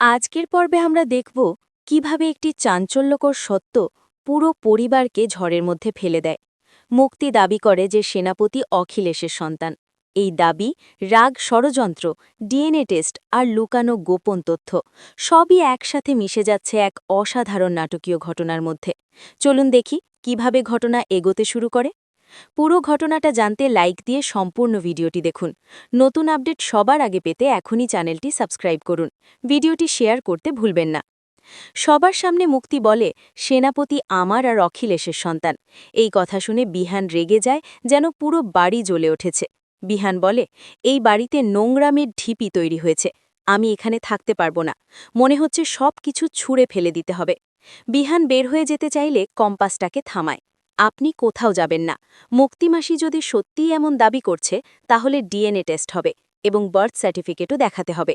আজকের পর্বে আমরা দেখব কীভাবে একটি চাঞ্চল্যকর সত্য পুরো পরিবারকে ঝড়ের মধ্যে ফেলে দেয়। মুক্তি দাবি করে যে সেনাপতি অখিলেশের সন্তান। এই দাবি, রাগ ষড়যন্ত্র, ডিএনএ টেস্ট আর লুকানো গোপন তথ্য সবই একসাথে মিশে যাচ্ছে এক অসাধারণ নাটকীয় ঘটনার মধ্যে। চলুন দেখি কীভাবে ঘটনা এগোতে শুরু করে। পুরো ঘটনাটা জানতে লাইক দিয়ে সম্পূর্ণ ভিডিওটি দেখুন। নতুন আপডেট সবার আগে পেতে এখনই চ্যানেলটি সাবস্ক্রাইব করুন। ভিডিওটি শেয়ার করতে ভুলবেন না। সবার সামনে মুক্তি বলে সেনাপতি আমার আর অখিলেশের সন্তান। এই কথা শুনে বিহান রেগে যায় যেন পুরো বাড়ি জ্বলে উঠেছে। বিহান বলে, এই বাড়িতে নোংরামের ঢিপি তৈরি হয়েছে। আমি এখানে থাকতে পারব না। মনে হচ্ছে সব কিছু ছুঁড়ে ফেলে দিতে হবে। বিহান বের হয়ে যেতে চাইলে কম্পাসটাকে থামায়। আপনি কোথাও যাবেন না। মুক্তিমাসি যদি সত্যিই এমন দাবি করছে, তাহলে ডিএনএ টেস্ট হবে এবং বার্থ সার্টিফিকেটও দেখাতে হবে।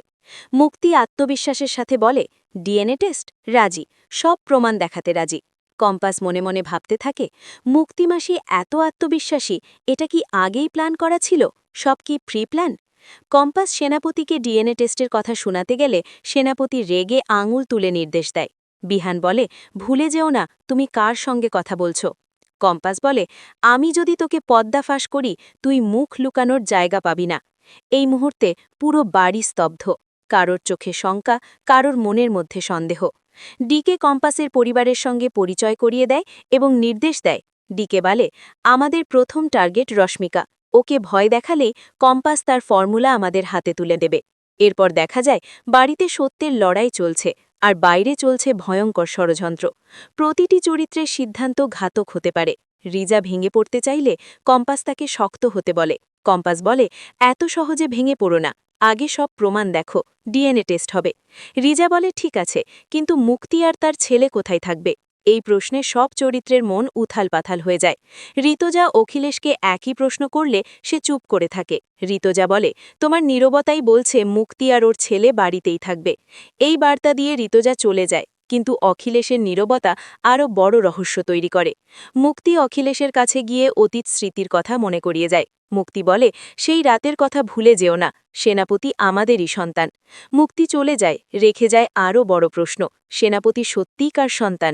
মুক্তি আত্মবিশ্বাসের সাথে বলে, ডিএনএ টেস্ট? রাজি। সব প্রমাণ দেখাতে রাজি। কম্পাস মনে মনে ভাবতে থাকে, মুক্তিমাসি এত আত্মবিশ্বাসী, এটা কি আগেই প্ল্যান করা ছিল? সব কি প্রি প্ল্যান কম্পাস সেনাপতিকে ডিএনএ টেস্টের কথা শোনাতে গেলে সেনাপতি রেগে আঙুল তুলে নির্দেশ দেয়। বিহান বলে, ভুলে যেও না, তুমি কার সঙ্গে কথা বলছো? কম্পাস বলে, আমি যদি তোকে পদ্মা ফাঁস করি, তুই মুখ লুকানোর জায়গা পাবি না। এই মুহূর্তে পুরো বাড়ি স্তব্ধ। কারোর চোখে শঙ্কা, কারোর মনের মধ্যে সন্দেহ। ডিকে কম্পাসের পরিবারের সঙ্গে পরিচয় করিয়ে দেয় এবং নির্দেশ দেয়। ডিকে বলে, আমাদের প্রথম টার্গেট রশ্মিকা। ওকে ভয় দেখালে কম্পাস তার ফর্মুলা আমাদের হাতে তুলে দেবে। এরপর দেখা যায়, বাড়িতে সত্যের লড়াই চলছে। আর বাইরে চলছে ভয়ঙ্কর ষড়যন্ত্র। প্রতিটি চরিত্রের সিদ্ধান্ত ঘাতক হতে পারে। রিজা ভেঙে পড়তে চাইলে কম্পাস তাকে শক্ত হতে বলে। কম্পাস বলে, এত সহজে ভেঙে পড়ো না। আগে সব প্রমাণ দেখো। ডিএনএ টেস্ট হবে। রিজা বলে, ঠিক আছে, কিন্তু মুক্তি আর তার ছেলে কোথায় থাকবে? এই প্রশ্নে সব চরিত্রের মন উথাল পাথাল হয়ে যায়। ঋতজা অখিলেশকে একই প্রশ্ন করলে সে চুপ করে থাকে। ঋতজা বলে, তোমার নীরবতাই বলছে মুক্তি আর ওর ছেলে বাড়িতেই থাকবে। এই বার্তা দিয়ে ঋতজা চলে যায়, কিন্তু অখিলেশের নীরবতা আরও বড় রহস্য তৈরি করে। মুক্তি অখিলেশের কাছে গিয়ে অতীত স্মৃতির কথা মনে করিয়ে যায়। মুক্তি বলে, সেই রাতের কথা ভুলে যেও না, সেনাপতি আমাদেরই সন্তান। মুক্তি চলে যায়, রেখে যায় আরও বড় প্রশ্ন, সেনাপতি সত্যিই কার সন্তান?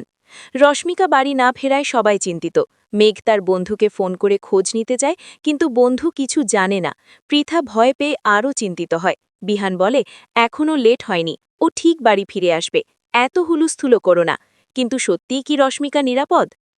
রশ্মিকা বাড়ি না ফেরায় সবাই চিন্তিত। মেঘ তার বন্ধুকে ফোন করে খোঁজ নিতে যায়, কিন্তু বন্ধু কিছু জানে না। পৃথা ভয় পেয়ে আরও চিন্তিত হয়। বিহান বলে, এখনও লেট হয়নি। ও ঠিক বাড়ি ফিরে আসবে। এত হুলুস্থুলো করো না। কিন্তু সত্যিই কি রশ্মিকা নিরাপদ?